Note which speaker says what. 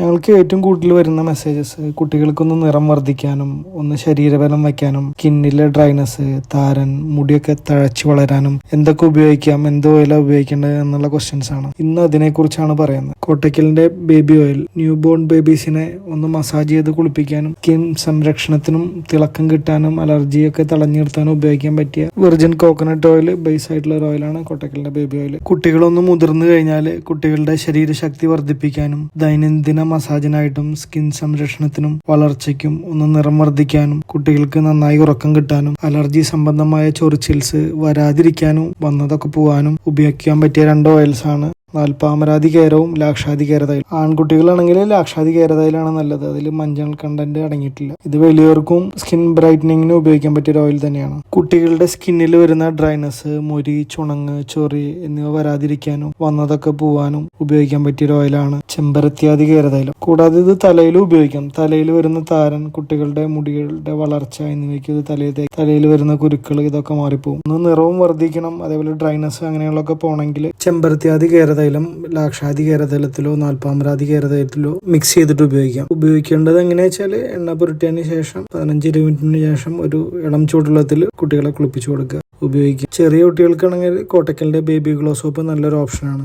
Speaker 1: ഞങ്ങൾക്ക് ഏറ്റവും കൂടുതൽ വരുന്ന മെസ്സേജസ് കുട്ടികൾക്കൊന്ന് നിറം വർദ്ധിക്കാനും ഒന്ന് ശരീരബലം വയ്ക്കാനും സ്കിന്നിലെ ഡ്രൈനസ് താരൻ മുടിയൊക്കെ തഴച്ചു വളരാനും എന്തൊക്കെ ഉപയോഗിക്കാം എന്ത് ഓയിലാണ് ഉപയോഗിക്കേണ്ടത് എന്നുള്ള ക്വസ്റ്റ്യൻസ് ആണ്. ഇന്ന് അതിനെക്കുറിച്ചാണ് പറയുന്നത്. കോട്ടക്കലിന്റെ ബേബി ഓയിൽ ന്യൂ ബോൺ ബേബീസിനെ ഒന്ന് മസാജ് ചെയ്ത് കുളിപ്പിക്കാനും സ്കിൻ സംരക്ഷണത്തിനും തിളക്കം കിട്ടാനും അലർജിയൊക്കെ തളഞ്ഞു നിർത്താനും ഉപയോഗിക്കാൻ പറ്റിയ വെർജിൻ കോക്കനട്ട് ഓയിൽ ബേസ് ആയിട്ടുള്ള ഒരു ഓയിലാണ് കോട്ടക്കലിന്റെ ബേബി ഓയിൽ കുട്ടികളൊന്ന് മുതിർന്നു കഴിഞ്ഞാൽ കുട്ടികളുടെ ശരീരശക്തി വർദ്ധിപ്പിക്കാനും ദൈനംദിന മസാജിനായിട്ടും സ്കിൻ സംരക്ഷണത്തിനും വളർച്ചയ്ക്കും ഒന്ന് നിറം വർദ്ധിക്കാനും കുട്ടികൾക്ക് നന്നായി ഉറക്കം കിട്ടാനും അലർജി സംബന്ധമായ ചൊറിച്ചിൽസ് വരാതിരിക്കാനും വന്നതൊക്കെ പോകാനും ഉപയോഗിക്കാൻ പറ്റിയ രണ്ട് ഓയിൽസ് ആണ്. നാൽപ്പാമരാതി ലാക്ഷാധികേരതയിൽ ആൺകുട്ടികളാണെങ്കിൽ ലാക്ഷാധികേരതയിലാണ് നല്ലത്. അതിൽ മഞ്ഞൾ കണ്ടന്റ് അടങ്ങിയിട്ടില്ല. ഇത് വലിയവർക്കും സ്കിൻ ബ്രൈറ്റനിങ്ങിന് ഉപയോഗിക്കാൻ പറ്റിയ ഒരു ഓയിൽ തന്നെയാണ്. കുട്ടികളുടെ സ്കിന്നിൽ വരുന്ന ഡ്രൈനസ് മുരി ചുണങ്ങ് ചൊറി എന്നിവ വരാതിരിക്കാനും വന്നതൊക്കെ പോവാനും ഉപയോഗിക്കാൻ പറ്റിയ ഒരു ഓയിലാണ് ചെമ്പരത്തിയാതി കൂടാതെ ഇത് തലയിൽ ഉപയോഗിക്കാം. തലയിൽ വരുന്ന താരൻ കുട്ടികളുടെ മുടികളുടെ വളർച്ച എന്നിവയ്ക്ക് ഇത് തലയിൽ തലയിൽ വരുന്ന കുരുക്കൾ ഇതൊക്കെ മാറിപ്പോകും ഒന്ന് നിറവും വർദ്ധിക്കണം. അതേപോലെ ഡ്രൈനസ് അങ്ങനെയുള്ളതൊക്കെ പോകണമെങ്കിൽ ചെമ്പരത്തിയാതി കേരതൈലം ലാക്ഷാതി കേരതൈലത്തിലോ നാൽപ്പാമരാതി കേരതൈലത്തിലോ മിക്സ് ചെയ്തിട്ട് ഉപയോഗിക്കാം. ഉപയോഗിക്കേണ്ടത് എങ്ങനെയാ വെച്ചാൽ എണ്ണ പുരട്ടിയതിന് ശേഷം പതിനഞ്ച് ഇരുപത് മിനിറ്റിന് ശേഷം ഒരു ഇളം ചൂടുവെള്ളത്തിൽ കുട്ടികളെ കുളിപ്പിച്ചു കൊടുക്കുക. ഉപയോഗിക്കുക ചെറിയ കുട്ടികൾക്കാണെങ്കിൽ കോട്ടക്കലിന്റെ ബേബി ഗ്ലോ സോപ്പ് നല്ലൊരു ഓപ്ഷനാണ്